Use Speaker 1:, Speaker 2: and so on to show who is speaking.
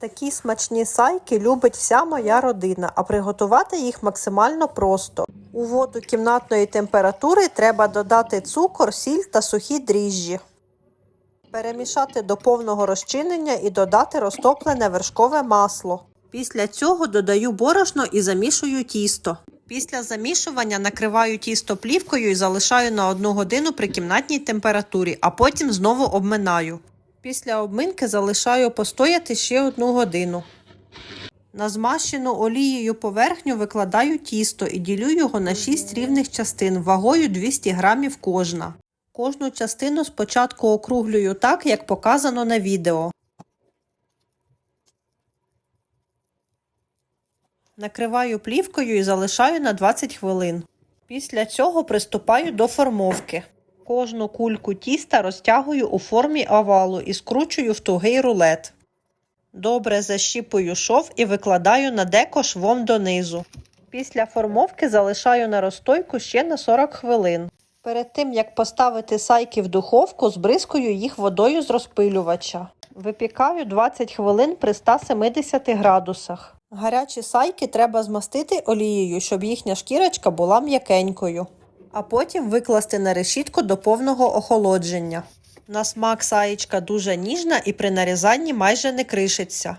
Speaker 1: Такі смачні сайки любить вся моя родина, а приготувати їх максимально просто. У воду кімнатної температури треба додати цукор, сіль та сухі дріжджі. Перемішати до повного розчинення і додати розтоплене вершкове масло. Після цього додаю борошно і замішую тісто. Після замішування накриваю тісто плівкою і залишаю на 1 годину при кімнатній температурі, а потім знову обминаю. Після обминки залишаю постояти ще 1 годину. На змащену олією поверхню викладаю тісто і ділю його на 6 рівних частин вагою 200 грамів кожна. Кожну частину спочатку округлюю так, як показано на відео. Накриваю плівкою і залишаю на 20 хвилин. Після цього приступаю до формовки. Кожну кульку тіста розтягую у формі овалу і скручую в тугий рулет. Добре защіпую шов і викладаю на деко швом донизу. Після формовки залишаю на розстойку ще на 40 хвилин. Перед тим як поставити сайки в духовку, збризкую їх водою з розпилювача. Випікаю 20 хвилин при 170 градусах. Гарячі сайки треба змастити олією, щоб їхня шкірочка була м'якенькою, а потім викласти на решітку до повного охолодження. На смак саєчка дуже ніжна і при нарізанні майже не кришиться.